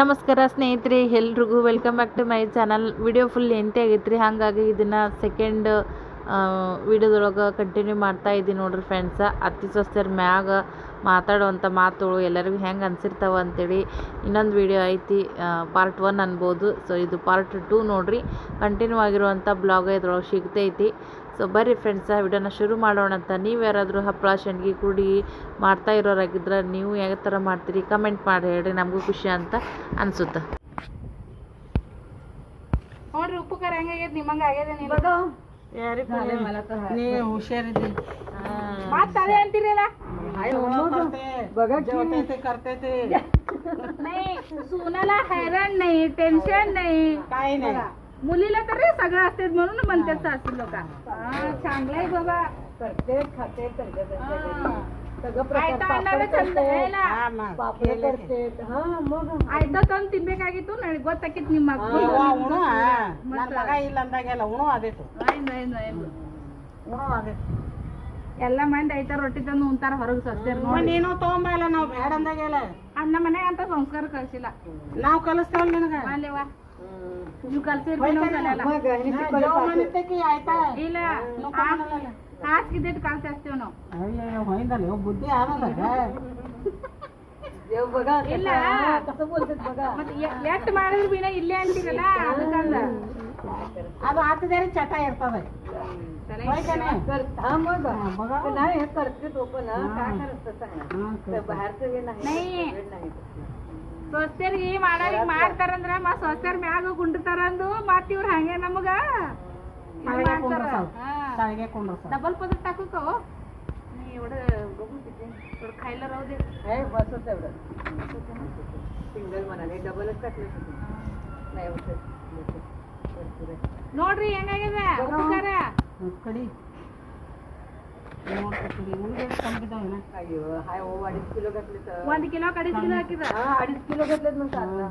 ನಮಸ್ಕಾರ ಸ್ನೇಹಿತರೆ, ಎಲ್ರಿಗೂ welcome back to my channel video full empty ಆಗೈತೆ ಹಾಗಾಗಿ ಇದನ್ನು ಸೆಕೆಂಡ್ ವಿಡಿಯೋದೊಳಗೆ ಕಂಟಿನ್ಯೂ ಮಾಡ್ತಾ ಇದ್ದೀನಿ ನೋಡ್ರಿ ಫ್ರೆಂಡ್ಸ ಅತ್ತಿ ಸ್ವಸ್ಥರ ಮ್ಯಾಗ ಮಾತಾಡುವಂಥ ಮಾತುಗಳು ಎಲ್ಲರಿಗೂ ಹೆಂಗೆ ಅನ್ಸಿರ್ತಾವ ಅಂತೇಳಿ ಇನ್ನೊಂದು ವಿಡಿಯೋ ಐತಿ ಪಾರ್ಟ್ ಒನ್ ಅನ್ಬೋದು. ಸೊ ಇದು ಪಾರ್ಟ್ ಟೂ ನೋಡ್ರಿ. ಕಂಟಿನ್ಯೂ ಆಗಿರುವಂಥ ಬ್ಲಾಗ್ ಇದ್ರೊಳಗೆ ಸಿಗ್ತೈತಿ. ಸೊ ಬರ್ರಿ ಫ್ರೆಂಡ್ಸ ವಿಡಿಯೋನ ಶುರು ಮಾಡೋಣ ಅಂತ ನೀವು ಯಾರಾದರೂ ಹಪ್ಪಳ ಸಂಡ್ಗಿ ಕುಡಿ ಮಾಡ್ತಾ ಇರೋರಾಗಿದ್ರೆ ನೀವು ಯಾವ ಥರ ಮಾಡ್ತೀರಿ ಕಮೆಂಟ್ ಮಾಡಿ ಹೇಳ್ರಿ ನಮಗೂ ಖುಷಿ ಅಂತ ಅನ್ಸುತ್ತೆ ನೋಡ್ರಿ ಉಪ್ಪು ಖಾರ ಹೆಂಗಾಗೈತಿ ನಿಮ್ಮಂಗ ಆಗ್ಯದ ನೀ ಹುಷಾರಿದ್ದಿ ಮತ್ತ ಅದೇ ಅಂತೀರಲ್ಲ जेवतायते करतायते नाही सुनाला हैराण नाही टेन्शन नाही काही नाही मुलीला तरी सगळं असते म्हणून म्हणतात सासू लोक चांगलं आहे बाबा करते खाते हा मग केलं की. ಆಯ್ತಾ ತಂದು ತಿನ್ಬೇಕಾಗಿತ್ತು ನನಗೆ ಗೊತ್ತಾಕಿತ್ತು ನಿಮ್ಮ ಹಾ, ವಾ, ಉಣು ಹಾ. ನನ್ ಮಗ ಇಲ್ಲ ಅಂದಾಗೆಲ್ಲ ಉಣು ಅದೇತು ಉಣು ಅದೇತು ಎಲ್ಲ ಮಂದಿ ಐತ ರೊಟ್ಟಿ ತಂದು ಉಂತಾರ ಹೊರಗೆ ಸಸ್ತಾರ ಮತ್ತ್ ನೀನು ತಗೊಂಬಲ್ಲ ನಾವ್ ಬೇಡ ಅಂದಾಗೆಲ್ಲ ಅಣ್ಣ ಮನೆಗೆ ಅಂತ ಸಂಸ್ಕಾರ ಕಳ್ಸಿಲ್ಲ ನಾವ್ ಕಲಿಸ್ತೇವಲ್ಲ ನಿನಗ ಅಲ್ಲೇವ ನೀವು ಇಲ್ಲ ಕಲ್ಸಿ ಹಚ್ತೀವಿ ನಾವು ಅಯ್ಯೋ ಬುದ್ಧಿ ಇಲ್ಲ ಎಷ್ಟು ಮಾಡಿದ್ರು ಬೀನ ಇಲ್ಲೇ ಅಂತೀರಲ್ಲ ಅದಕ್ಕಂದ ಅದು ಹತ್ತದೇರಿ ಚಟ ಇರ್ತದ ಹೋಯ್ತಾನೆ? ಹಾ, ಮಗ. ಹಾ, ನೈ ಸ್ವಸ್ಥರಿಗೆ ಮಾಡೋರಿಗೆ ಮಾಡ್ತಾರಂದ್ರ ಮತ್ ಸ್ವಸ್ಥರ ಮ್ಯಾಗ ಗುಂಡ್ತಾರಂದು ಮತ್ ಇವ್ರ ಹಂಗೆ ನಮಗ ಡಬಲ್ ಪದ ತಾಕೋ ನೀ ರೌದೆ ಇವ್ರ ಸಿಂಗಲ್ ಡಬಲ್ ನೋಡ್ರಿ ಏನಾಗಿದೆ? ಕಡಿ खायला राहू दे ನೋಡ್ರಿ ಹೆಂಗಾಗಿದೆ ಉಪ್ಪು ಖಾರ ಹ್ಮ್, ಕಡಿ ನೋಡ್ಕೊ ಕಡಿ. ಉಳ್ಗೆ ಕಮ್ಮಿದಾವೇನ? ಒಂದ್ ಕಿಲೋ ಕಡಿಸ್ ಕಿಲೋ ಹಾಕಿದ हं,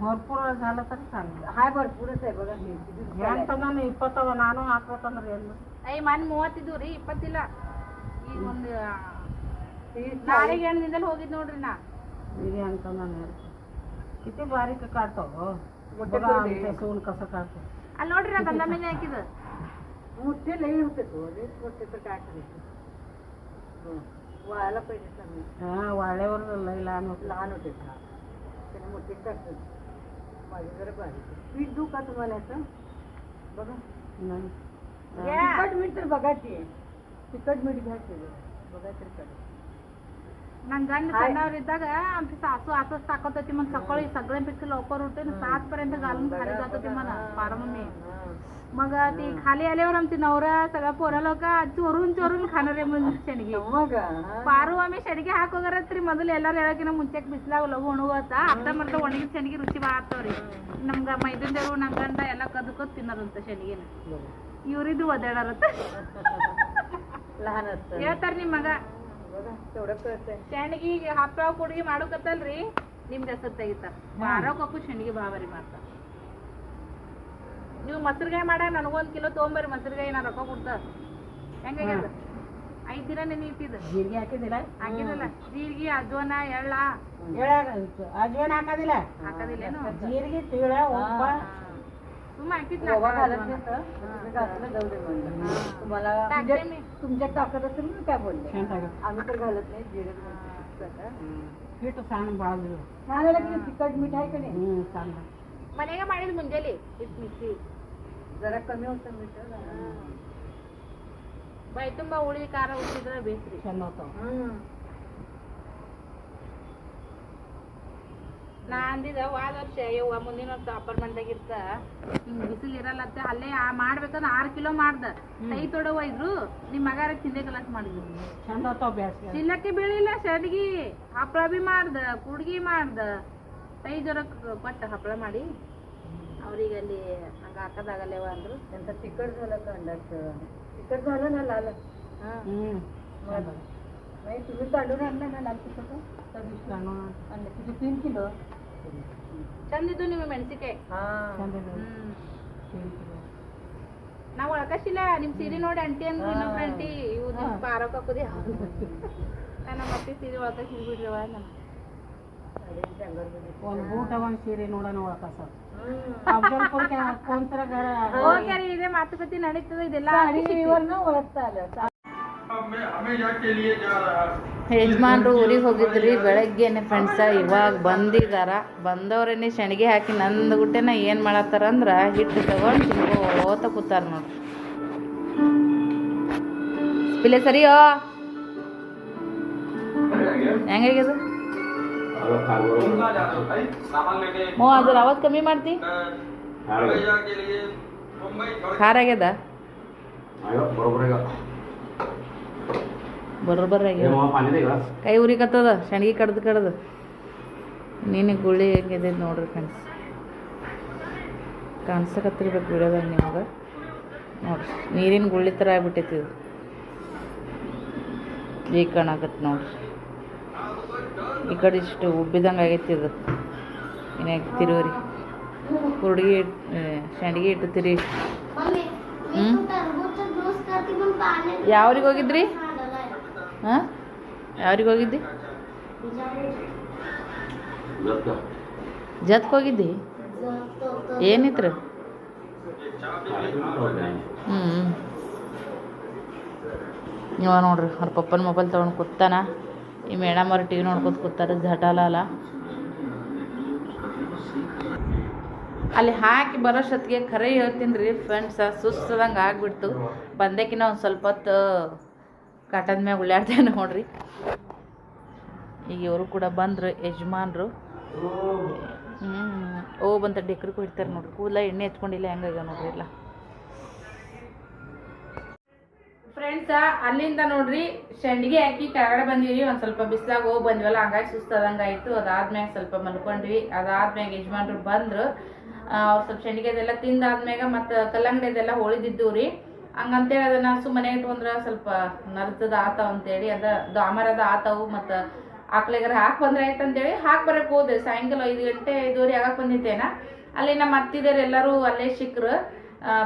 भरपूर झालं तर चांगलं ಎಂತಂದ್ರೆ ಇಪ್ಪತ್ತವ ನಾನು ಹಾಕ್ಬೇಕಂದ್ರೆ ಏನು ಐ ಮನ್ ಮೂವತ್ತಿದ್ದು ರೀ ಇಪ್ಪತ್ತಿಲ್ಲ ಈಗ ಒಂದು ನಾಳೆಗೆ ಎಂಟು ದಿನದಲ್ಲಿ ಹೋಗಿದ್ ನೋಡ್ರಿ ನಾ ಈಗ ಅಂತಂದ್ರೆ किती बारीक काढतो हो. बघा आमचं सोन कसं काढतो ಅಲ್ಲಿ ನೋಡ್ರಿ ನಾ ಗಂಧ ಮೇಲೆ ಹಾಕಿದ हा वाळ्यावर लय लहान होत लहान होते पीठ देऊ का तुम्हाला असं बघा नाही तिखट मीठ तर बघा की तिखट मीठ घ्या बघा तरी ನನ್ ಗಂಡ सणावर आमची सासू असंच टाकत होती मग सकाळी सगळ्यांपेक्षा लवकर उठते ना सात पर्यंत घालून खाली जात होते मला पारमणी मग ती खाली आल्यावर आमची नवरा सगळा पोरा लोक चोरून चोरून खाणारे म्हणजे ಶೆಣಗಿ ಪಾರು ಆಮೇಲೆ ಶೆಣಗಿ ಹಾಕೋಗರತ್ರಿ ಮೊದಲು ಎಲ್ಲಾರು ಹೇಳಕಿನ ಮುಂಚೆಕ್ ಬಿಸ್ಲಾಗ ಲಘು ಒಣಗುತ್ತ ಅರ್ಧ ಮರ್ಧ ಒಣಗಿದ ಶೆಣಗಿ ರುಚಿ ಬಾರ್ತವ್ರಿ ನಮ್ಗ ಮೈದಂದೇರು ನಮ್ ಗಂಡ ಎಲ್ಲ ಕದ್ಕೋತ್ ತಿನ್ನೋದಂತ ಶೆಣಗಿನ ಇವ್ರಿದ್ದು ಒದಾಡಾರತ್ತ लहान असतं ಹೇಳ್ತಾರ ನಿಮ್ ಮಗ तेवढं कळतंय ಶೆಣಗಿ ಹಪ್ಪ ಕುಡ್ಗಿ ಮಾಡೋಕತ್ತಲ್ರಿ ನಿಮ್ಗೆ ಹೆಸರು ತೆಗಿತಾರ ಮಾರೋಕಕ್ಕೂ ಶೆಣಗಿ ಬಾಬರಿ ಮಾಡ್ತಾರ ನೀವು ಮೊಸರುಗಾಯಿ ಮಾಡ ನನಗೊಂದ್ ಕಿಲೋ ತೊಗೊಂಬರ್ರಿ ಮೊಸರುಗಾಯಿ ನಾ ರೊಕ್ಕ ಕೊಡ್ತ ಹೆಂಗಾಗ್ಯದ ಐದ್ ದಿನ ನೆನೀತಿದ ಜೀರಿಗೆ ಹಾಕಿದಿಲ್ಲ ಹಾಕಿದಲ್ಲ ಜೀರಿಗೆ ಅಜ್ವಾನ ಎಳ್ಳ ಅಜ್ವೇನ್ ಹಾಕೋದಿಲ್ಲ ಹಾಕೋದಿಲ್ಲೇನು ಜೀರಿಗೆ ತಿಳ ಉಪ್ಪ ಸುಮ್ಮ ಹಾಕಿದ್ಲ तुम्हाला टाकते मी तुमच्या टाकत असेल मी काय बोलले आम्ही तर घालत नाही जिरे पीठ सांग बाजू तिखट मीठ आहे का नाही सांग ಮನೆಗೆ ಮಾಡಿದ್ ಮುಂಜಾನೆ. ಇಟ್ ಮಿಕ್ಸಿ ಜರ ಕಮ್ಮಿ ಬೈ ತುಂಬಾ ಹುಳಿ ಖಾರ ಉಳಿದ್ರೆ ಬೇಕ್ರಿ ನಾ ಅಂದಿದ ಹೋದ ವರ್ಷ ಯವ್ವ ಮುಂದಿನ ವರ್ಷ ಅಪ್ಪರ್ ಬಂದಾಗಿರ್ತ ಹಿಂಗ್ ಬಿಸಿಲು ಇರಲ್ಲತ್ತ ಅಲ್ಲೇ ಆ ಮಾಡ್ಬೇಕಂದ್ರೆ ಆರು ಕಿಲೋ ಮಾಡ್ದ. ಕೈ ತೊಡವ ಇದ್ರು ನಿಮ್ ಮಗಾರ ಚಿಂದೆ ಕಲಾಸ್ ಮಾಡಿದ್ರು. ಚಂದ ಚಿನ್ನಕ್ಕೆ ಬೀಳಿಲ್ಲ ಶಡ್ಗಿ ಹಪ್ಳ ಬಿ ಮಾಡ್ದ ಕುಡ್ಗಿ ಮಾಡ್ದ. ಕೈ ಜ್ವರಕ್ಕೆ ಕೊಟ್ಟು ಹಪ್ಪಳ ಮಾಡಿ ಅವ್ರಿಗೆ ಅಲ್ಲಿ ನಂಗೆ ಹಾಕೋದಾಗಲ್ಲೇವ ಅಂದ್ರು. ಎಂತ ತಿಕ್ಕಡ್ ಝೋಲಕ್ಕ ಅಂಡಾಡ್ತು ತಿಕ್ಕಡ್ ಝೋಲ ನಾ ಲಾಲ ಕಿಲೋ. ಚಂದಿದ್ದು ನಿಮ್ಮ ಮೆಣಸಿಕಾಯಿ ನಾವು ಅಳಕಶಿಲ್ಲ ನಿಮ್ ಸೀರೆ ನೋಡಿ ಅಂಟಿ ಅಂದ್ರೆ ಇನ್ನೊಬ್ಬ ಅಂಟಿ ಇವು ಪಾರಕ್ಕೆ ಹಾಕೋದೇ ನಮ್ಮ ಅತ್ತೆ ಸೀರೆ ಒಳಕಶಿಲ್ ಬಿಡ್ರಿ ನಮ್ಮ ಒಂದ್ ಊಟ ಒಂದ್ ಸೀರೆ ನೋಡೋಣ ವಾಪಸ್. ಅಫ್ಜಲ್ಪುರಕ್ಕೆ ಹಾಕೊಂತರ ಗರ. ಓಕೆ ಯಜಮಾನ್ರು ಊರಿಗೆ ಹೋಗಿದ್ರಿ ಬೆಳಗ್ಗೆನೆ ಫ್ರೆಂಡ್ಸ ಇವಾಗ ಬಂದಿದಾರ. ಬಂದವ್ರೇನೆ ಶೆಣಗಿ ಹಾಕಿ ನಂದು ಗುಟ್ಟೆನ ಏನ್ ಮಾಡತ್ತಾರ ಅಂದ್ರ ಹಿಟ್ಟು ತಗೊಂಡು ತಿನ್ಕೋತ ಕೂತಾರ ನೋಡ್ರಿ ಪಿಲೆ ಸರಿಯೋ? ಹೆಂಗಾಗ್ಯದು? ಹ್ಞೂ ಅದರ ಅವತ್ತು ಕಮ್ಮಿ ಮಾಡ್ತಿ ಖಾರ ಆಗ್ಯದ ಬರೋಬ್ಬರ ಆಗ್ಯದ ಕೈ ಉರಿ ಕತ್ತದ ಶಣಗಿ ಕಡ್ದು ಕಡ್ದು ನೀನು ಗುಳಿ ಹೆಂಗಿದೆ ನೋಡ್ರಿ ಫ್ರೆಂಡ್ಸ್ ಕಾಣಿಸಕತ್ತಿರ್ಬೇಕು ವಿಡಿಯೋದಾಗ ನಿಮಗೆ ನೋಡ್ರಿ ನೀರಿನ ಗುಳ್ಳಿ ಥರ ಆಗ್ಬಿಟ್ಟೈತಿ ಇದು ಲೀಕ್ ಕಾಣಕತ್ತೆ ನೋಡ್ರಿ ಈ ಕಡೆ ಇಷ್ಟು ಉಬ್ಬಿದಂಗೆ ಆಗೈತಿ ಅದು ಏನಾಗ್ತಿರೋರಿ ಹುಡುಗಿ ಸಂಡಿಗೆ ಇಟ್ಟುತ್ತೀರಿ ಹ್ಞೂ ಯಾವ್ರಿಗೆ ಹೋಗಿದ್ರಿ? ಹಾಂ? ಯಾವ್ರಿಗೆ ಹೋಗಿದ್ದಿ? ಜತ್ಗೆ ಹೋಗಿದ್ದಿ? ಏನಿತ್ರ? ಹ್ಞೂ ನೀವ ನೋಡ್ರಿ ಅವ್ರ ಪಪ್ಪನ ಮೊಬೈಲ್ ತೊಗೊಂಡು ಕೂತಾನ. ಈ ಮೇಡಮ್ ಅವ್ರು ಟಿವಿ ನೋಡ್ಕೊತ ಕೂತಾರೆ ಜಟಾಲಲ್ಲ ಅಲ್ಲಿ ಹಾಕಿ ಬರೋಷ್ಟೊತ್ತಿಗೆ ಖರೆ ಹೇಳ್ತೀನಿ ರೀ ಫ್ರೆಂಡ್ಸ ಸುಸ್ತದಂಗೆ ಆಗ್ಬಿಡ್ತು. ಬಂದೇಕಿನ ಒಂದು ಸ್ವಲ್ಪ ಹೊತ್ತು ಕಾಟದ ಮ್ಯಾಗ ಉಳ್ಳಾಡ್ದೆ ನೋಡ್ರಿ. ಈಗ ಇವರು ಕೂಡ ಬಂದರು, ಯಜಮಾನ್ರು. ಹ್ಞೂ ಓ ಬಂತ, ಡೆಕ್ರಿಗೆ ಹೊಡಿತಾರೆ ನೋಡ್ರಿ. ಕೂದಲ ಎಣ್ಣೆ ಹಚ್ಕೊಂಡಿಲ್ಲ ಹೆಂಗಾಗ ನೋಡ್ರಿ ಎಲ್ಲ. ಫ್ರೆಂಡ್ಸ ಅಲ್ಲಿಂದ ನೋಡ್ರಿ ಸಂಡಿಗೆ ಹಾಕಿ ಕೆಳಗಡೆ ಬಂದಿವಿ ಒಂದು ಸ್ವಲ್ಪ ಬಿಸಿಲಾಗ ಹೋಗಿ ಬಂದ್ವಲ್ಲ, ಹಂಗಾಗಿ ಸುಸ್ತದಂಗೆ ಆಯಿತು ಅದಾದ್ಮ್ಯಾಗ ಸ್ವಲ್ಪ ಮಲ್ಕೊಂಡ್ವಿ. ಅದಾದ್ಮ್ಯಾಗ ಯಜಮಾನ್ರು ಬಂದ್ರು. ಸ್ವಲ್ಪ ಸೆಂಡಿಗೆದೆಲ್ಲ ತಿಂದಾದ್ಮ್ಯಾಗ ಮತ್ತು ಕಲ್ಲಂಗಡಿದೆಲ್ಲ ಹೋಳಿದಿದ್ದು ರೀ. ಹಂಗಂತೇಳಿ ಅದನ್ನ ಸುಮ್ಮನೆ ಇಟ್ಕೊಂಡ್ರೆ ಸ್ವಲ್ಪ ನರ್ತದ ಆತಾವ ಅಂತೇಳಿ, ಅದ ದಾಮರದ ಆತಾವು ಮತ್ತು ಆಕ್ಲೆಗಾರ ಹಾಕಿ ಬಂದ್ರೆ ಆಯ್ತು ಅಂತೇಳಿ ಹಾಕಿ ಬರಕ್ಕೆ ಹೋದೆ. ಸಾಯಂಕಾಲ ಐದು ಗಂಟೆ ಐದುವರೆ ಆಗಕ್ಕೆ ಬಂದಿದ್ದೇನ ಅಲ್ಲಿ ನಮ್ಮ ಅತ್ತಿದೇರು ಎಲ್ಲರೂ ಅಲ್ಲೇ ಸಿಕ್ಕರು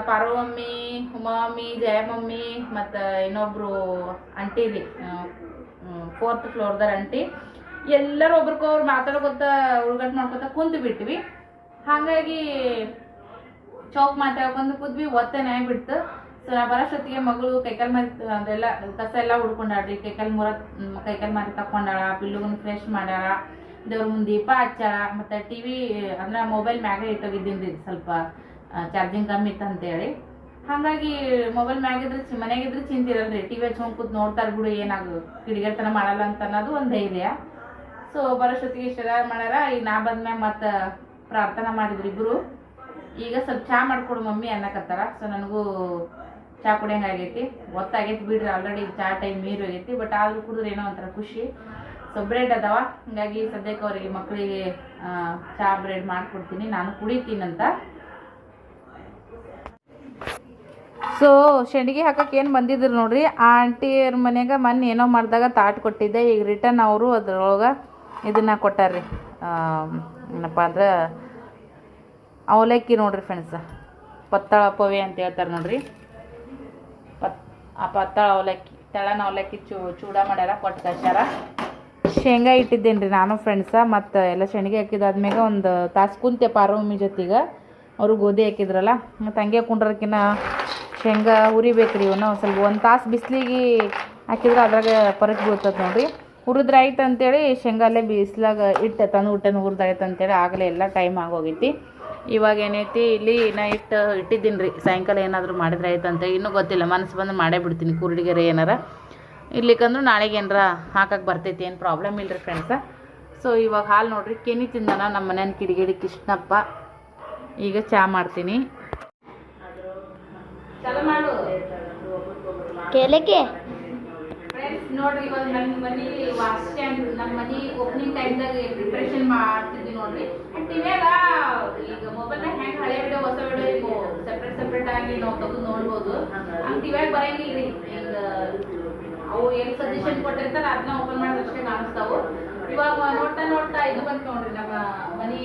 ಪಾರ್ವಮ್ಮಿ ಜಯ ಜಯಮಮ್ಮಿ, ಮತ್ತು ಇನ್ನೊಬ್ರು ಅಂಟಿ ರೀ ಫೋರ್ತ್ ಫ್ಲೋರ್ದಾರ ಅಂಟಿ ಎಲ್ಲರೂ ಒಬ್ರಿಗೊಬ್ರು ಮಾತಾಡ್ಕೊತ ಉಳ್ಗಟ್ ಮಾಡ್ಕೊತ ಕುಂತು ಬಿಟ್ವಿ. ಹಾಗಾಗಿ ಚೌಕ್ ಮಾತಾಡ್ಕೊಂಡು ಕೂದ್ವಿ ಒತ್ತನೆ ಆಗ್ಬಿಡ್ತು ಸೊ, ನಾ ಬರೋಷ್ಟೊತ್ತಿಗೆ ಮಗಳು ಕೈಕಾಲ್ ಮಾರಿ ಅದೆಲ್ಲ, ಕಸ ಎಲ್ಲ ಹುಡ್ಕೊಂಡಾಡ್ರಿ ಕೈಕಾಲ್ ಮುರ ಕೈಕಾಲ್ ಮಾರಿ ತಕೊಂಡಾಳ ಪಿಲ್ಲುಗನ್ ಫ್ರೆಶ್ ಮಾಡ್ಯಾಳ. ದೇವ್ರ ಮುಂದೆ ದೀಪ ಹಚ್ಚಾಳ. ಮತ್ತು ಟಿ ವಿ ಅಂದ್ರೆ ಮೊಬೈಲ್ ಮ್ಯಾಗ ಇಟ್ಟೋಗಿದ್ದೀನಿ ಸ್ವಲ್ಪ. ಚಾರ್ಜಿಂಗ್ ಕಮ್ಮಿ ಇತ್ತು ಅಂತೇಳಿ. ಹಾಗಾಗಿ ಮೊಬೈಲ್ ಮ್ಯಾಗಿದ್ರೆ ಮನೆಯಾಗಿದ್ರೆ ಚಿಂತಿರಲ್ರಿ ಟಿ ವಿ ಹಚ್ಕೊಂಡು ಕೂತ್ ನೋಡ್ತಾರೆ ಬಿಡು, ಏನಾಗ ಕಿಡಿಗೇತನ ಮಾಡಲ್ಲ ಅಂತ ಅನ್ನೋದು ಒಂದು ಧೈರ್ಯ. ಸೊ ಬರೋಷ್ಟೊತ್ತಿಗೆ ಇಷ್ಟೆಲ್ಲ ಮಾಡ್ಯಾರ. ಈಗ ನಾ ಬಂದ್ಮ್ಯಾಗ ಮತ್ತೆ ಪ್ರಾರ್ಥನೆ ಮಾಡಿದ್ರು ಇಬ್ರು. ಈಗ ಸ್ವಲ್ಪ ಚಾ ಮಾಡ್ಕೊಡು ಮಮ್ಮಿ ಅನ್ನಕತ್ತಾರ. ಸೊ ನನಗೂ ಚಾ ಕುಡಿಯಂಗೆ ಆಗೈತಿ. ಗೊತ್ತಾಗೈತಿ ಬಿಡ್ರಿ ಆಲ್ರೆಡಿ ಚಾ ಟೈಮ್ ಮೀರು ಆಗೈತಿ ಬಟ್ ಆದರೂ ಕುಡಿದ್ರೆ ಏನೋ ಒಂಥರ ಖುಷಿ. ಸೊ ಬ್ರೆಡ್ ಅದಾವ. ಹಾಗಾಗಿ ಸದ್ಯಕ್ಕೆ ಅವರಿಗೆ ಮಕ್ಕಳಿಗೆ ಚಾ ಬ್ರೆಡ್ ಮಾಡಿಕೊಡ್ತೀನಿ. ನಾನು ಕುಡಿತೀನಂತ ಸೊ ಶೆಂಡಿಗೆ ಹಾಕಕ್ಕೆ ಏನು ಬಂದಿದ್ರು ನೋಡ್ರಿ. ಆಂಟಿಯವ್ರ ಮನೆಯಾಗ ಮೊನ್ನೆ ಏನೋ ಮಾಡಿದಾಗ ತಾಟ್ ಕೊಟ್ಟಿದ್ದೆ. ಈಗ ರಿಟರ್ನ್ ಅವರು ಅದ್ರೊಳಗೆ ಇದನ್ನ ಕೊಟ್ಟಾರ್ರಿ. ಏನಪ್ಪ ಅಂದ್ರೆ ಅವಲಕ್ಕಿ ನೋಡ್ರಿ ಫ್ರೆಂಡ್ಸ ಪತ್ತಾಳ ಪವೆ ಅಂತ ಹೇಳ್ತಾರೆ ನೋಡ್ರಿ. ಪತ್, ಆ ಪತ್ತಾಳ ಅವಲಕ್ಕಿ, ತೆಳನ ಅವಲಕ್ಕಿ ಚೂ, ಚೂಡ ಮಾಡ್ಯಾರ, ಕೊಟ್ಟು ಕಳ್ಸ್ಯಾರ. ಶೇಂಗಾ ಇಟ್ಟಿದ್ದೇನೆ ರೀ ನಾನು ಫ್ರೆಂಡ್ಸ ಮತ್ತು ಎಲ್ಲ ಶೇಂಗೆ ಹಾಕಿದಾದ್ಮ್ಯಾಗ ಒಂದು ತಾಸು ಕುಂತೆ ಪಾರ್ವಮಿ ಜೊತೆಗೆ. ಅವರು ಗೋಧಿ ಹಾಕಿದ್ರಲ್ಲ ಮತ್ತು ಹಂಗೆ ಕುಂಡ್ರಕ್ಕಿನ್ನ ಶೇಂಗಾ ಹುರಿಬೇಕು ರೀ ಇವನ್ನ ಸ್ವಲ್ಪ ಒಂದು ತಾಸು ಬಿಸಿಲಿಗೆ ಹಾಕಿದ್ರೆ ಅದ್ರಾಗ ಪರಕ್ ಬೀಳ್ತದೆ ನೋಡಿರಿ. ಹುರಿದ್ರೆ ಆಯ್ತು ಅಂತೇಳಿ ಶೇಂಗಾ ಅಲ್ಲೇ ಬಿಸ್ಲಾಗ ಇಟ್ಟು ತಂದು ಊಟನ ಹುರಿದಾಯ್ತು ಅಂತೇಳಿ ಆಗಲೇ ಎಲ್ಲ ಟೈಮ್ ಆಗೋಗೈತಿ. ಇವಾಗ ಏನೈತಿ, ಇಲ್ಲಿ ನಾ ಇಟ್ಟು ಇಟ್ಟಿದ್ದೀನಿ ರೀ ಸಾಯಂಕಾಲ ಏನಾದರೂ ಮಾಡಿದ್ರೆ ಆಯ್ತು ಅಂತ. ಇನ್ನೂ ಗೊತ್ತಿಲ್ಲ ಮನಸ್ಸು ಬಂದು ಮಾಡೇ ಬಿಡ್ತೀನಿ ಕುರುಡಿಗೆರೆ ಏನಾರ. ಇರ್ಲಿಕ್ಕಂದ್ರೂ ನಾಳೆಗೆ ಏನಾರ ಹಾಕಕ್ಕೆ ಬರ್ತೈತಿ, ಏನು ಪ್ರಾಬ್ಲಮ್ ಇಲ್ಲ ರೀ ಫ್ರೆಂಡ್ಸ ಸೊ ಇವಾಗ ಹಾಲು ನೋಡ್ರಿ, ಕೆನಿ ತಿಂದಾನ ನಮ್ಮ ಮನೇನ ಕಿಡಿಗಿಡಿ ಕೃಷ್ಣಪ್ಪ. ಈಗ ಚಾ ಮಾಡ್ತೀನಿ. ಫ್ರೆಂಡ್ಸ್ ನೋಡ್ರಿ ಇವಾಗ ನಮ್ಮ ಮನಿ ವಾಶ್ ಸ್ಟ್ಯಾಂಡ್ ನಮ್ಮ ಮನಿ ಓಪನಿಂಗ್ ಟೈಮ್ದಾಗ ಪ್ರಿಪ್ರೇಷನ್ ಮಾಡ್ತಿದ್ವಿ ನೋಡ್ರಿ. ಅಂಡ್ ಟಿವ್ಯಾಗ ಈಗ ಮೊಬೈಲ್ನಾಗ ಹೆಂಗೆ ಹಳೆ ವಿಡಿಯೋ ಹೊಸ ವಿಡಿಯೋ ಈಗ ಸೆಪ್ರೇಟ್ ಸೆಪ್ರೇಟ್ ಆಗಿ ನಾವು ತೆಗೆದು ನೋಡ್ಬೋದು. ಹಂಗೆ ಟಿವ್ಯಾಗ ಬರಂಗಿಲ್ಲ ರೀ ಈಗ ಅವು ಏನು ಸಜೆಷನ್ ಕೊಟ್ಟಿರ್ತಾರ ಅದನ್ನ ಓಪನ್ ಮಾಡಿದಷ್ಟೇ ಕಾಣಿಸ್ತಾವು. ಇವಾಗ ನೋಡ್ತಾ ನೋಡ್ತಾ ಇದು ಬಂತು ನೋಡ್ರಿ ನಮ್ಮ ಮನಿ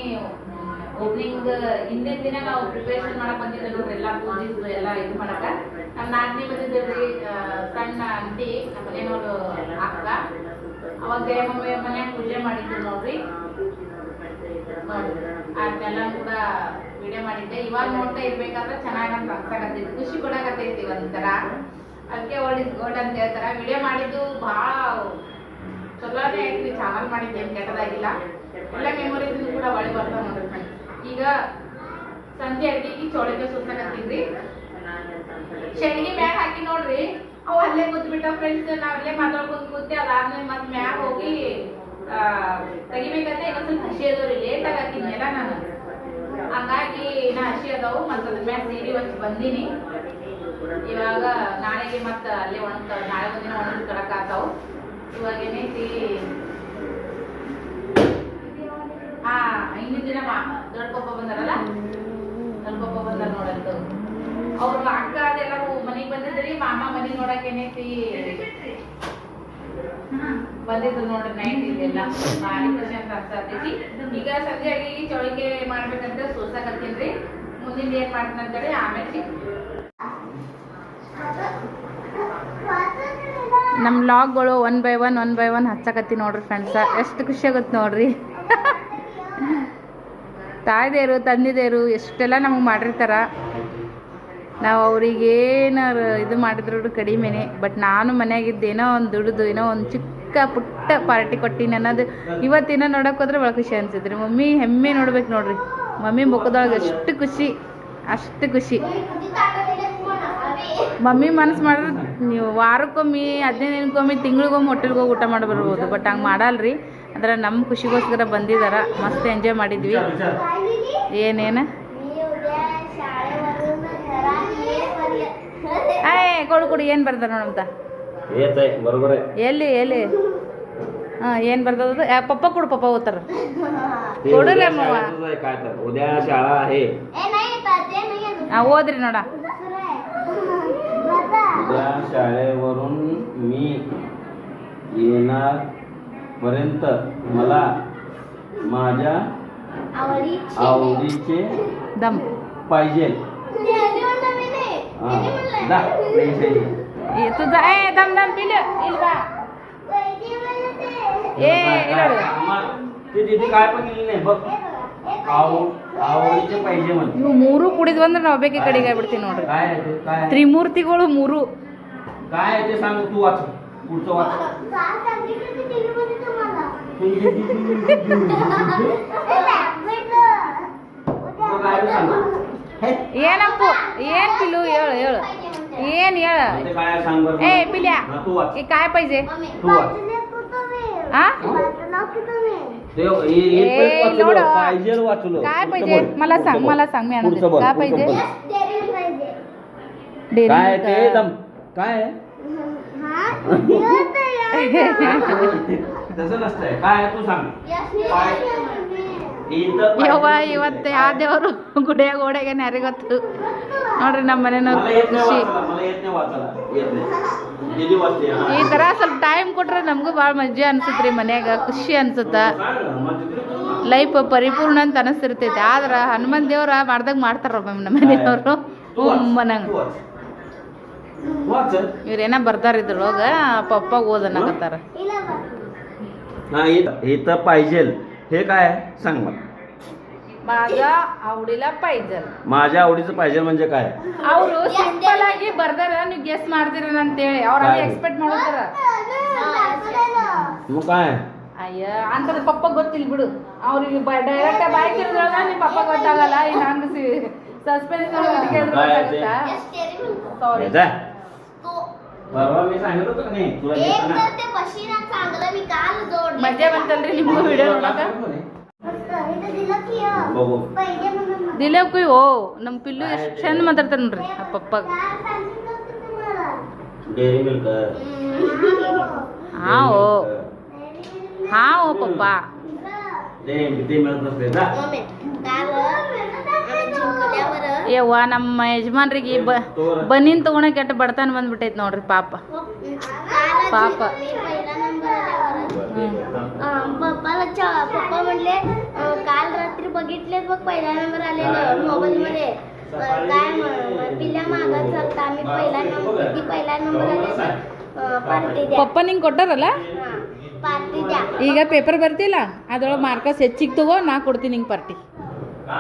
ಓಪನಿಂಗ್ ಹಿಂದಿನ ದಿನ ನಾವು ಪ್ರಿಪರೇಷನ್ ಮಾಡಕ್ ಬಂದಿದ್ದೆ ನೋಡ್ರಿ, ಎಲ್ಲ ಪೂಜೆ ಎಲ್ಲ ಇದು ಮಾಡಕ. ನಮ್ಮ ನಾಲ್ಕನೇ ಬಂದಿದ್ದೇವ್ರಿ ಸಣ್ಣ ಅಂಟಿ ನಮ್ಮ ಮನೆಯವರು ಅಕ್ಕ. ಅವಾಗ ಮಮ್ಮಿ ಮನ್ಯಾಗ ಪೂಜೆ ಮಾಡಿದ್ರು ನೋಡ್ರಿ. ಅದನ್ನೆಲ್ಲ ಕೂಡ ವಿಡಿಯೋ ಮಾಡಿದ್ದೆ. ಇವಾಗ ನೋಡ್ತಾ ಇರ್ಬೇಕಾದ್ರೆ ಚೆನ್ನಾಗಿ ಅಂತ ಅನ್ಸಾಕತ್ತೈತಿ ಖುಷಿ ಕೊಡಕತ್ತೈತಿ ಒಂಥರ. ಅದಕ್ಕೆ ಇಸ್ ಗೋಲ್ಡ್ ಅಂತ ಹೇಳ್ತಾರ. ವಿಡಿಯೋ ಮಾಡಿದ್ದು ಭಾಳ ಚಲೋನೇ ಐತ್ರಿ ಚಾನಲ್ ಮಾಡಿದ್ದೆ ಕೆಟ್ಟದಾಗಿಲ್ಲ. ಎಲ್ಲ ಮೆಮೊರೀಸ್ ಕೂಡ ಒಳ್ಳೆ ಬರ್ತಾವ ನೋಡ್ರಿ friends. ಈಗ ಸಂಜೆ ಅಡ್ಗೆಗೆ ಚೋಳಿಗೆ ಸುತ್ತಾಕತ್ತೀವ್ರಿ ಶೆಡ್ಗಿ ಮ್ಯಾಗ ಹಾಕಿ ನೋಡ್ರಿ. ಅವು ಅಲ್ಲೇ ಕೂತ್ಬಿಟ್ಟ ಫ್ರೆಂಡ್ಸ್ ನಾವ್ ಅಲ್ಲೇ ಮಾತಾಡ್ಕೊಂಡ್ ಕೂತಿ, ಅದಾದ್ಮೇಲೆ ಮತ್ ಮ್ಯಾಗ ಹೋಗಿ ತೆಗಿಬೇಕಂತ ಇನ್ನೊಂದ್ ಸ್ವಲ್ಪ ಹಸಿ ಅದಾವ್ರಿ, ಲೇಟ್ ಹಾಕಿದ್ನೆಲ್ಲ ನಾನು. ಹಂಗಾಗಿ ಇನ್ನ ಹಸಿ ಅದಾವು, ಮತ್ತ ಅದ್ರ ಮ್ಯಾಗ ಸೀರೆ ಒಂದ್ ಬಂದಿನಿ. ಇವಾಗ ನಾಳೆಗೆ ಮತ್ತ ಅಲ್ಲೇ ಒಣಗ್ತಾವ ನಾಳೆ ಒಂದಿನ ಒಣಗಿ ಕಡಕ್ ಆತಾವು ಇವಾಗ ಏನೈತಿ ಆ ಹಿಂದಿನ ದಿನ ದೊಡ್ಡ ಪಪ್ಪ ಬಂದಾರಲ್ಲ? ದೊಡ್ಡ ಪಪ್ಪ ಬಂದಾರ ನೋಡಂತು ಅವ್ರ ಅಕ್ಕ ಅದೆಲ್ಲ ಮನೆಗೆ ಬಂದಿದ್ರಿ ಮಾಮ ಮನೆ ನೋಡಕ್ ಏನೈತಿ ಬಂದಿದ್ರು ನೋಡ್ರಿ ನೈಟ್ ಇಲ್ಲೆಲ್ಲ. ಭಾರಿ ಖುಷಿ ಅಂತ ಅನ್ಸತೈತಿ ಈಗ ಸಂಜೆ ಅಡಿಗೆ ಚೌಳಿಗೆ ಮಾಡ್ಬೇಕಂತ ಸೋಸಾಕತ್ತೀನ್ರಿ ಮುಂದಿನ ಏನ್ ಮಾಡ್ತೀನಿ ಅಂತೇಳಿ ಆಮೇಲೆ ನಮ್ಮ ಲಾಗ್ಗಳು one by one one by one ಹಚ್ಚಕತ್ತಿ ನೋಡ್ರಿ ಫ್ರೆಂಡ್ಸ ಎಷ್ಟು ಖುಷಿ ಆಗುತ್ತೆ ನೋಡ್ರಿ. ತಾಯ್ದೇರು, ತಂದಿದೇರು ಎಷ್ಟೆಲ್ಲ ನಮಗೆ ಮಾಡಿರ್ತಾರ, ನಾವು ಅವ್ರಿಗೆ ಏನಾರು ಇದು ಮಾಡಿದ್ರು ಕಡಿಮೆನೆ. ಬಟ್ ನಾನು ಮನ್ಯಾಗಿದ್ದು ಏನೋ ಒಂದು ದುಡಿದು, ಏನೋ ಒಂದು ಚಿಕ್ಕ ಪುಟ್ಟ ಪಾರ್ಟಿ ಕೊಟ್ಟಿನಿ ಅನ್ನೋದು ಇವತ್ತಿನ ನೋಡಕ್ಕೆ ಹೋದ್ರೆ ಭಾಳ ಖುಷಿ ಅನ್ಸಿದ್ರಿ ಮಮ್ಮಿ, ಹೆಮ್ಮೆ ನೋಡ್ಬೇಕು ನೋಡ್ರಿ. ಮಮ್ಮಿ ಮುಖದೊಳಗೆ ಎಷ್ಟು ಖುಷಿ, ಅಷ್ಟು ಖುಷಿ. ಮಮ್ಮಿ ಮನಸ್ಸು ಮಾಡಿದ್ರೆ ನೀವು ವಾರಕ್ಕೊಮ್ಮೆ, ಹದಿನೈದು ದಿನಕ್ಕೊಮ್ಮೆ ತಿಂಗಳಿಗೊಮ್ಮೆ ಹೋಟೆಲ್ಗೆ ಹೋಗಿ ಊಟ ಮಾಡಿ ಬರ್ಬೋದು. ಬಟ್ ಹಂಗೆ ಮಾಡಲ್ರಿ. ಅಂದ್ರೆ ನಮ್ಮ ಖುಷಿಗೋಸ್ಕರ ಬಂದಿದಾರ ಮಸ್ತ್ ಎಂಜಾಯ್ ಮಾಡಿದ್ವಿ ಏನೇನು ಏ ಕೊಡು ಕೊಡು ಏನು ಬರ್ದಾರ ನೋಡಂತ येत आहे बरोबर आहे ಎಲ್ಲಿ ಎಲ್ಲಿ ಹಾಂ ಏನು ಬರ್ತದ ಯಾ ಪಪ್ಪ ಕೊಡು ಪಪ್ಪ ಓದ್ತಾರ ते कोडून उद्या आहे मग. शाळेतच आहे काय तर उद्या शाळा आहे ಹಾಂ ಓದ್ರಿ ನೋಡ उद्या शाळेवरून मी येणार पर्यंत मला माझ्या आवडीचे दम. पाहिजे. तुझा ए दम दम पिलं इलबा. काय पण पाहिजे ಇವು ಮೂರು ಕುಡಿದ್ ನಾವು ಬೇಕಿ ಕಡೆಗೆ ಆಗ್ಬಿಡ್ತೀವಿ काय आहे ते? काय आहे? ತ್ರಿಮೂರ್ತಿಗಳು ಮೂರು काय ते सांग तू वाच पुढचं वाच. ಏನಪ್ಪು ಏನ್ ಪಿಲು ಹೇಳು ಹೇಳು ಏನ್ ಹೇಳ ते काय आहे सांग बरं ए पिल्या हा, तू वाच हे काय पाहिजे तू वाच आ ते हे- हे ए, पण वाचलो लोडं. पाहिजे वाचलो काय पुढचं पाहिजे? बोल, मला पुढचं सांग, बोल. मला सांग, मी आणते. पुढचं बोल, काय पुढचं पाहिजे? बोल. डेअरी काय आहे मिल्क. ते दम काय आहे तसं नसतंय काय आहे तू सांग इथं ಯವ್ವ पाहिजे ಇವತ್ತು काय? ಯಾವ ದೇವರು ಗುಡಿಯಾಗ ಓಡ್ಯಾಗೇನು ಯಾರಿಗೊತ್ತು ನೋಡ್ರಿ ನಮ್ಮ मला ಮನೆಯವ್ರು येत नाही ಖುಷಿ वाचायला मला येत नाही वाचायला येत नाही दिदी वाचते हा. ಈ ತರ ಸ್ವಲ್ಪ ಟೈಮ್ ಕೊಟ್ರೆ ನಮಗೂ ಭಾಳ ಮಜ್ಜೆ ಅನ್ಸುತ್ರಿ ಮನ್ಯಾಗ ಖುಷಿ ಅನ್ಸುತ್ತ सांग ना, मग तिकडे तू सांग. ಲೈಫ್ ಪರಿಪೂರ್ಣ ಅಂತ ಅನಿಸ್ತಿರ್ತೈತಿ ಆದ್ರ ಹನುಮಂತ ದೇವ್ರ ಮಾಡ್ದಾಗ ಮಾಡ್ತಾರ ಒಮ್ಮೊಮ್ಮೆ ನಮ್ಮ ಮನೆಯವರು तू वाच, ಮನಂಗ तू वाच. वाच ಇವ್ರೇನ ಬರ್ತಾರ ಇದ್ರೊಳಗ ಪಪ್ಪ ಓದನ್ನಕತ್ತಾರ हा इथं इथं पाहिजे हे काय आहे सांग मला माझ्या आवडीला पाहिजे माझ्या आवडीचं पाहिजे म्हणजे काय ಅವರು ಸಿಂಪಲ್ ಆಗಿ ಬರ್ದಾರ ನೀವು ಗೆಸ್ ಮಾಡ್ತೀರ ಅಂತೇಳಿ ಅವ್ರ काय? ಎಕ್ಸ್ಪೆಕ್ಟ್ ಮಾಡ್ತಾರ मग काय ಅಯ್ಯ ಅಂತದ ಪಪ್ಪ ಗೊತ್ತಿಲ್ಲ ಬಿಡು ಅವ್ರಿಗೆ ಡೈರೆಕ್ಟ್ ಬಾಯ್ ತಿರ್ದ್ರೊಳಗ ನಿಮ್ ಪಪ್ಪ ಗೊತ್ತಾಗಲ್ಲ ಇನ್ನು ಹಂಗ ಸಸ್ಪೆನ್ಸ್ काय आहे ते? ಸಾರಿ हे जाय. परवा मी सांगितलं होतं का नाही तुला येतं ना? चांगलं मी काल जोडलं ಮಜಾ ಬಂತಲ್ರಿ ನಿಮ್ಗೂ ವಿಡಿಯೋ ನೋಡಕ बघू पहिले म्हणून ದಿಲಕ್ಕೂ ಓ ನಮ್ಮ ಪಿಲ್ಲು ಎಷ್ಟು ಚಂದ ಮಾತಾಡ್ತಾರ ನೋಡ್ರಿ ಆ ಪಪ್ಪ डेअरी मिल्क ಹಾ ಓ ಹಾ ಓ ಪಪ್ಪ ते ते मिळत नसते जा मम्मी काल आम्ही जिंकल्यावर ಯವ್ವ ನಮ್ಮ ಯಜಮಾನ್ರಿಗೆ ಬ ಬನ್ನಿನ್ ತಗೊಳಕ್ ಕೆಟ್ಟ ಬಡತನ ಬಂದ್ಬಿಟ್ಟೈತಿ ನೋಡ್ರಿ ಪಾಪ काल पाप. मी पहिला नंबर आल्यावर हम्म. अं, पप्पाला च- पप्पा म्हणले अं, काल रात्री बघितलेत बघ पहिला नंबर आलेलं मोबाईल मध्ये अं, काय म- पिल्या मागत चालता आम्ही पहिला नंबर किती पहिला नंबर आले तर पार्टी द्या ಪಪ್ಪ ನಿಂಗೆ ಕೊಟ್ಟಾರಲ್ಲ हा. ಪಾರ್ಟಿ ದ್ಯಾ ಈಗ ಪೇಪರ್ ಬರ್ತಿಲ್ಲ ಅದ್ರೊಳಗೆ ಮಾರ್ಕಸ್ ಹೆಚ್ಚಿಗೆ ತಗೋ ನಾ ಕೊಡ್ತೀನಿ ಹಿಂಗೆ ಪಾರ್ಟಿ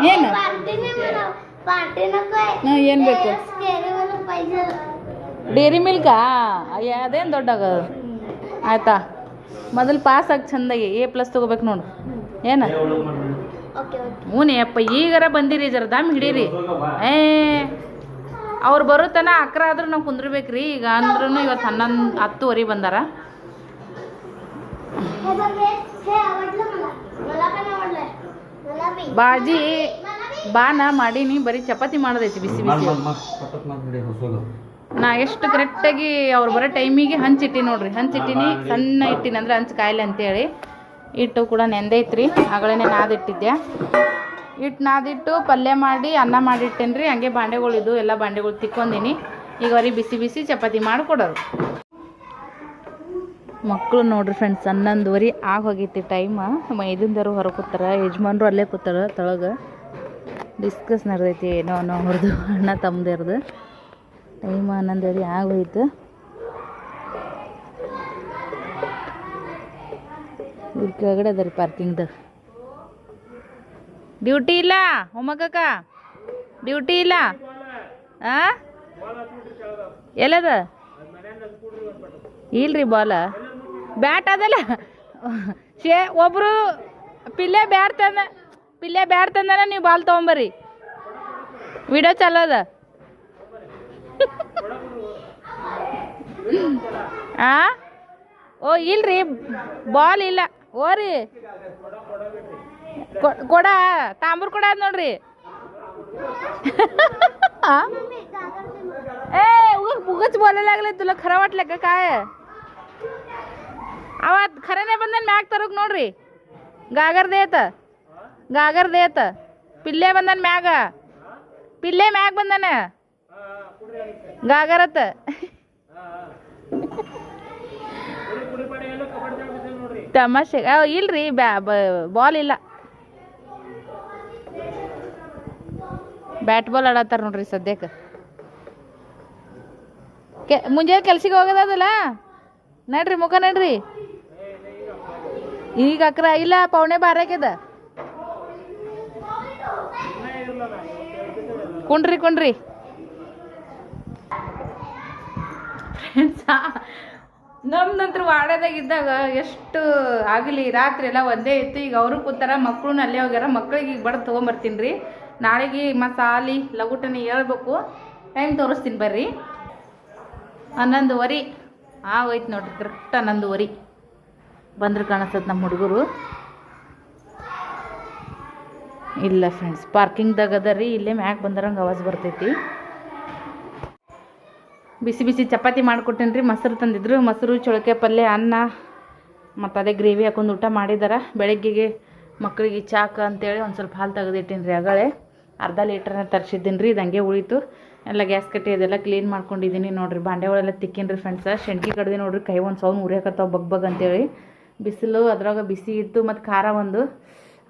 ಏನು ಪಾರ್ಟಿನೇ ಮಾಡೋ ಪಾರ್ಟಿ नको ಹಾಂ ಏನು ಬೇಕು? Dairy Milk? ಅದೇನ್ ಅದೇನು ದೊಡ್ಡ ಆಯ್ತಾ? ಮೊದಲು ಪಾಸ್ ಆಗಿ ಚಂದಾಗಿ ಎ ಪ್ಲಸ್ ತಗೋಬೇಕು ನೋಡು. ಏನ? ಹ್ಞೂ ಅಪ್ಪ ಈಗಾರ ಬಂದಿರಿ ಜರ ದಮ್ ಹಿಡೀರಿ. ಏ ಅವ್ರು ಬರೋ ಅಕ್ರ ಆದ್ರೂ ನಾವು ಕುಂದಿರ್ಬೇಕ್ರಿ. ಈಗ ಅಂದ್ರೂ ಇವತ್ತು ಹನ್ನೊಂದು ಹತ್ತುವರೆ ಬಂದಾರ. ಬಾಜಿ. ಬಾನ ಮಾಡೀನಿ ಬರೀ ಚಪಾತಿ ಮಾಡೋದೈತಿ ಬಿಸಿ ಬಿಸಿ. ನಾ ಎಷ್ಟು ಕರೆಕ್ಟಾಗಿ ಅವ್ರು ಬರೋ ಟೈಮಿಗೆ ಹಂಚಿಟ್ಟಿ ನೋಡ್ರಿ. ಹಂಚಿಟ್ಟಿನಿ ಸಣ್ಣ ಇಟ್ಟಿನಿ ಅಂದ್ರೆ ಹಂಚು ಕಾಯಿಲೆ ಅಂತೇಳಿ. ಇಟ್ಟು ಕೂಡ ನೆಂದೈತ್ರಿ. ಆಗಳೇ ನಾದಿಟ್ಟಿದ್ದೆ ಇಟ್ಟು ನಾದಿಟ್ಟು ಪಲ್ಯ ಮಾಡಿ ಅನ್ನ ಮಾಡಿಟ್ಟೇನಿ ರೀ. ಹಂಗೆ ಬಾಂಡೆಗಳು ಇದು ಎಲ್ಲ ಬಾಂಡೆಗಳು ತಿಕ್ಕೊಂಡಿನಿ ಈಗ ಅವ್ರಿಗೆ ಬಿಸಿ ಬಿಸಿ ಚಪಾತಿ ಮಾಡಿಕೊಡೋದು ಮಕ್ಕಳು ನೋಡ್ರಿ ಫ್ರೆಂಡ್ಸ್ ಹನ್ನೊಂದುವರೆ ಆಗ ಹೋಗೈತಿ ಟೈಮ್ ಮೈದಿಂದರು ಹೊರಗೆ ಕೂತಾರ ಯಜಮಾನ್ರು ಅಲ್ಲೇ ಕೂತಾರ ತೊಳಗೆ. ಡಿಸ್ಕಸ್ ನಡೆದೈತಿ, ಏನೋ ಅನ್ನೋ ಅವ್ರದ್ದು ಅಣ್ಣ ತಮ್ಮದಿರ್ದು ಟೈಮ್ ಹನ್ನೊಂದುವರೆ ಆಗೋಯ್ತು. ಇವ್ರ ಕೆಳಗಡೆ ಅದ ರೀ ಪಾರ್ಕಿಂಗ್ದಾಗ ಡ್ಯೂಟಿ ಇಲ್ಲ ಹೋಮಕ್ಕ ಡ್ಯೂಟಿ ಇಲ್ಲ. ಆ? ಎಲ್ಲದ? ಇಲ್ರಿ ಬಾಲ. ಬ್ಯಾಟ್ ಅದಲ್ಲ. ಶೇ, ಒಬ್ರು ಪಿಲ್ಲೆ ಬ್ಯಾಟ್ ತಂದ ಪಿಲ್ಲೆ ಬ್ಯಾಟ್ ತಂದನ ನೀವು ಬಾಲ್ ತೊಗೊಂಬರ್ರಿ ವಿಡಿಯೋ ಚಾಲೋ ಅದ ಆ ಓ ಇಲ್ರಿ ಬಾಲ್ ಇಲ್ಲ ಓರಿ ಕೊ- ಕೊಡ ತಾಂಬೂರ್ ಕೊಡ ಅದ್ ನೋಡ್ರಿ आ? ए उगाच उगाच बोलायला लागले तुला खरं वाटलं का काय अवा खरं नाही ಬಂದನ್ ಮ್ಯಾಗ್ ತರೋಕ್ ನೋಡ್ರಿ ಗಾಗರ್ ದೇತ ಗಾಗರ್ ದೇತ ಪಿಲ್ಲೆ ಬಂದನ್ ಮ್ಯಾಗ. ಪಿಲ್ಲೆ ಮ್ಯಾಗ ಬಂದನ. ಗಾಗರತ ತಮಾಷೆ. ಇಲ್ರಿ, ಬ್ಯಾ ಬಾಲ್ ಇಲ್ಲ. ಬ್ಯಾಟ್ ಬಾಲ್ ಆಡತ್ತಾರ ನೋಡ್ರಿ ಸದ್ಯಕ್ಕೆ ಕೆ, ಮುಂಜಾನೆ ಕೆಲ್ಸಿಗೆ ಹೋಗೋದಲ್ಲ ನಡ್ರಿ, ಮುಖ ನಡ್ರಿ. ಈಗ ಅಕ್ರ, ಇಲ್ಲ, ಪೌಣೆ ಬಾರಾಗ್ಯದ ಕುಂಡ್ರಿ ಕುಂಡ್ರಿ. ನಮ್ಮ ನಂತರ ವಾಡದಾಗ ಇದ್ದಾಗ ಎಷ್ಟು ಆಗಲಿ, ರಾತ್ರಿ ಎಲ್ಲ ಒಂದೇ ಇತ್ತು. ಈಗ ಅವರು ಕೂತಾರ ಮಕ್ಕಳು ಅಲ್ಲೇ ಹೋಗ್ಯಾರ. ಮಕ್ಳಿಗೆ ಈಗ ಬಡ್ದು ತೊಗೊಂಬರ್ತೀನಿ ರೀ. ನಾಳೆಗೆ ಮಸಾಲಿ ಲಗುಟನ ಹೇಳ್ಬೇಕು. ಟೈಮ್ ತೋರಿಸ್ತೀನಿ ಬರ್ರಿ. ಹನ್ನೊಂದುವರೆ ಆಗೋಯ್ತು ನೋಡ್ರಿ, ಕರೆಕ್ಟ್ ಹನ್ನೊಂದುವರೆ ಬಂದ್ರೆ ಕಾಣಿಸ್ತದೆ ನಮ್ಮ ಹುಡುಗರು. ಇಲ್ಲ ಫ್ರೆಂಡ್ಸ್ ಪಾರ್ಕಿಂಗ್ದಾಗ ಅದ ರೀ, ಇಲ್ಲೇ ಮ್ಯಾಕ್ ಬಂದರಂಗೆ ಆವಾಜ್ ಬರ್ತೈತಿ. ಬಿಸಿ ಬಿಸಿ ಚಪಾತಿ ಮಾಡಿಕೊಟ್ಟೇನಿ ರೀ, ಮೊಸರು ತಂದಿದ್ರು, ಮೊಸರು, ಚೊಳಕೆ ಪಲ್ಯ, ಅನ್ನ, ಮತ್ತು ಅದೇ ಗ್ರೇವಿ ಹಾಕೊಂಡು ಊಟ ಮಾಡಿದಾರ. ಬೆಳಗ್ಗೆಗೆ ಮಕ್ಕಳಿಗೆ ಚಾಕ ಅಂತೇಳಿ ಒಂದು ಸ್ವಲ್ಪ ಹಾಲು ತೆಗೆದಿಟ್ಟೀನಿ ರೀ ಅಗಳೇ. ಅರ್ಧ ಲೀಟ್ರನ್ನ ತರಿಸಿದ್ದೀನಿ ರೀ, ಇದಂಗೆ ಉಳಿತು. ಎಲ್ಲ ಗ್ಯಾಸ್ ಕಟ್ಟಿ ಅದೆಲ್ಲ ಕ್ಲೀನ್ ಮಾಡ್ಕೊಂಡಿದ್ದೀನಿ ನೋಡಿರಿ ಬಾಂಡೆಗಳೆಲ್ಲ ತಿಕ್ಕೀನಿ ರೀ ಫ್ರೆಂಡ್ಸ ಶೆಂಟ್ಗಿ ಕಡ್ದು ನೋಡ್ರಿ, ಕೈ ಒಂದು ಸೌನ್ ಉರಿಯಾಕತ್ತಾವ ಬಗ್ ಬಗ್ ಅಂತೇಳಿ. ಬಿಸಿಲು ಅದ್ರಾಗ ಬಿಸಿ ಇತ್ತು, ಮತ್ತು ಖಾರ ಒಂದು.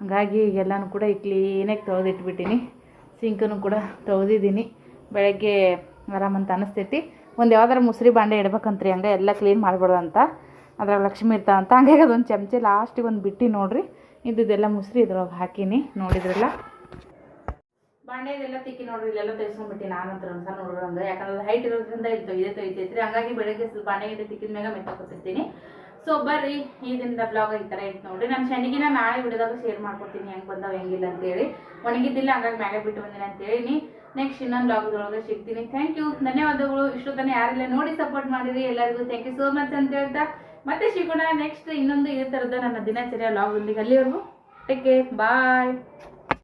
ಹಾಗಾಗಿ ಎಲ್ಲನೂ ಕೂಡ ಈ ಕ್ಲೀನಾಗಿ ತೊಳೆದಿಟ್ಬಿಟ್ಟಿನಿ ಸಿಂಕನ್ನು ಕೂಡ ತೊಳೆದಿದ್ದೀನಿ ಬೆಳಗ್ಗೆ ಆರಾಮಂತ ಅನಿಸ್ತೈತಿ. ಒಂದು ಯಾವ್ದಾರು ಮುಸ್ರಿ ಬಾಂಡೆ ಇಡ್ಬೇಕಂತ್ರಿ, ಹಂಗೆ ಎಲ್ಲ ಕ್ಲೀನ್ ಮಾಡ್ಬಾರ್ದಂತ ಅಂತ. ಅದ್ರಾಗ ಲಕ್ಷ್ಮೀ ಇರ್ತಾವ ಅಂತ. ಹಂಗಾಗಿ ಅದೊಂದು ಚಮಚೆ ಲಾಸ್ಟಿಗೆ ಒಂದು ಬಿಟ್ಟು ನೋಡಿರಿ. ಇದ್ದಿದ್ದೆಲ್ಲ ಮುಸ್ರಿ ಇದ್ರೊಳಗೆ ಹಾಕೀನಿ, ನೋಡಿದ್ರಲ್ಲ. ಬಾಂಡೆ ಇದೆಲ್ಲ ತಿಕ್ಕಿ ನೋಡ್ರಿ, ಇಲ್ಲೆಲ್ಲ ತೆಗೆಸ್ಕೊಂಡ್ಬಿಟ್ಟು ನಾನು ಹತ್ರ ಸಣ್ಣ ನೋಡ್ರಿ ಅಂದ್ರೆ. ಯಾಕಂದ್ರೆ ಹೈಟ್ ಇರೋದ್ರಿಂದ ಇಲ್ಲಿ ತೊಯ್ದೆ ತೊಯ್ತೈತ್ರಿ ಹಂಗಾಗಿ ಬೆಳಗ್ಗೆ ಬಾಂಡೆ ಗಿಡ ತಿಕ್ಕಿದ ಮ್ಯಾಗ ಮೆತ್ತಕೊತಿರ್ತೀನಿ ಸೊ ಬರ್ರಿ ಈ ದಿನದ ಬ್ಲಾಗ್ ಈ ಥರ ಇತ್ತು ನೋಡ್ರಿ. ನಾನು ಶನಿಗಿನ ನಾಳೆ ವಿಡಿಯೋದಾಗ ಶೇರ್ ಮಾಡ್ಕೊಡ್ತೀನಿ. ಹೆಂಗೆ ಬಂದಾವ, ಹೆಂಗಿಲ್ಲ ಅಂತೇಳಿ ಒಣಗಿದ್ದಿಲ್ಲ, ಹಂಗಾಗಿ ಮ್ಯಾಗೆ ಬಿಟ್ಟು ಬಂದಿನಿ ಅಂತೇಳಿ ನೆಕ್ಸ್ಟ್ ಇನ್ನೊಂದು ಬ್ಲಾಗ್ದೊಳಗೆ ಸಿಗ್ತೀನಿ. ಥ್ಯಾಂಕ್ ಯು ಧನ್ಯವಾದಗಳು. ಇಷ್ಟು ತನ ಯಾರೆಲ್ಲ ನೋಡಿ ಸಪೋರ್ಟ್ ಮಾಡಿರಿ. ಎಲ್ಲರಿಗೂ ಥ್ಯಾಂಕ್ ಯು ಸೋ ಮಚ್ ಅಂತ ಹೇಳ್ತಾ. ಮತ್ತೆ ಸಿಗೋಣ ನೆಕ್ಸ್ಟ್ ಇನ್ನೊಂದು ಇದೇ ಥರದ ನನ್ನ ದಿನಚರಿಯ ಬ್ಲಾಗ್ ಅಲ್ಲಿವರೆಗೂ ಟೇಕ್ ಕೇರ್ ಬಾಯ್